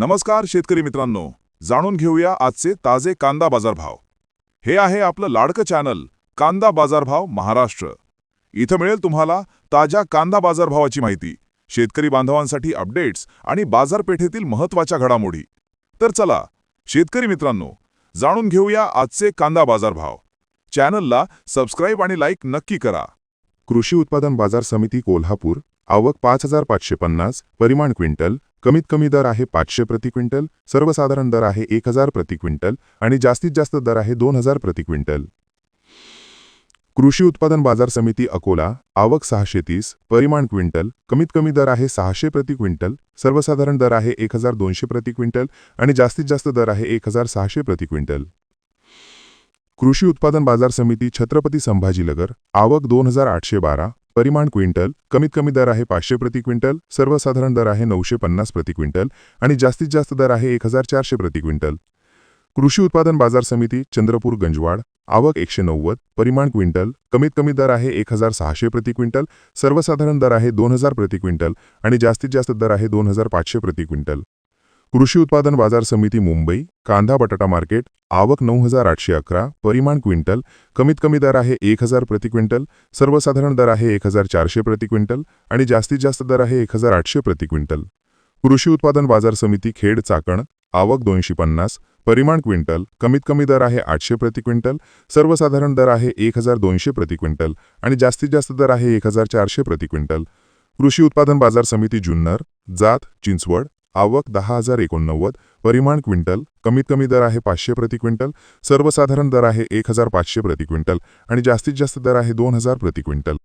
नमस्कार शेतकरी मित्रांनो. जाणून घेऊया आजचे ताजे कांदा बाजारभाव. हे आहे आपलं लाडकं चॅनल कांदा बाजारभाव महाराष्ट्र. इथं मिळेल तुम्हाला ताज्या कांदा बाजारभावाची माहिती शेतकरी बांधवांसाठी अपडेट्स आणि बाजारपेठेतील महत्त्वाच्या घडामोडी. तर चला शेतकरी मित्रांनो जाणून घेऊया आजचे कांदा बाजारभाव. चॅनलला सबस्क्राईब आणि लाईक नक्की करा. कृषी उत्पादन बाजार समिती कोल्हापूर आवक पाच हजार पाचशे पन्नास परिमाण क्विंटल कमीत कमी दर आहे पाचशे प्रति क्विंटल सर्वसाधारण दर आहे एक हजार प्रति क्विंटल आणि जास्तीत जास्त दर आहे दोन हजार प्रति क्विंटल. कृषी उत्पादन बाजार समिती अकोला आवक सहाशे तीस परिमाण क्विंटल कमीत कमी दर आहे सहाशे प्रति क्विंटल सर्वसाधारण दर आहे एक हजार दोनशे प्रति क्विंटल आणि जास्तीत जास्त दर आहे एक हजार सहाशे प्रति क्विंटल. कृषी उत्पादन बाजार समिती छत्रपती संभाजीनगर आवक दोन हजार आठशे बारा परिमाण क्विंटल कमीत कमी दर आहे पाचशे प्रति क्विंटल सर्वसाधारण दर आहे नऊशे पन्नास प्रति क्विंटल आणि जास्तीत जास्त दर आहे एक हजार चारशे प्रति क्विंटल. कृषी उत्पादन बाजार समिती चंद्रपूर गंजवाड आवक एकशे नव्वद परिमाण क्विंटल कमीत कमी दर आहे एक हजार सहाशे प्रति क्विंटल सर्वसाधारण दर आहे दोन हजार प्रति क्विंटल आणि जास्तीत जास्त दर आहे दोन हजार पाचशे प्रति क्विंटल. कृषी उत्पादन बाजार समिती मुंबई कांदा बटाटा मार्केट आवक नऊ हजार आठशे अकरा परिमाण क्विंटल कमीत कमी दर आहे एक हजार प्रति क्विंटल सर्वसाधारण दर आहे एक हजार चारशे प्रति क्विंटल आणि जास्तीत जास्त दर आहे एक हजार आठशे प्रति क्विंटल. कृषी उत्पादन बाजार समिती खेड चाकण आवक दोनशे पन्नास परिमाण क्विंटल कमीत कमी दर आहे आठशे प्रति क्विंटल सर्वसाधारण दर आहे एक हजार दोनशे प्रति क्विंटल आणि जास्तीत जास्त दर आहे एक हजार चारशे प्रति क्विंटल. कृषी उत्पादन बाजार समिती जुन्नर जात चिंचवड आवक दहा हजार एकोणनव्वद परिमाण क्विंटल कमीत कमी दर आहे पाचशे प्रति क्विंटल सर्वसाधारण दर आहे एक हजार पाचशे प्रति क्विंटल आणि जास्तीत जास्त दर आहे दोन हजार प्रति क्विंटल.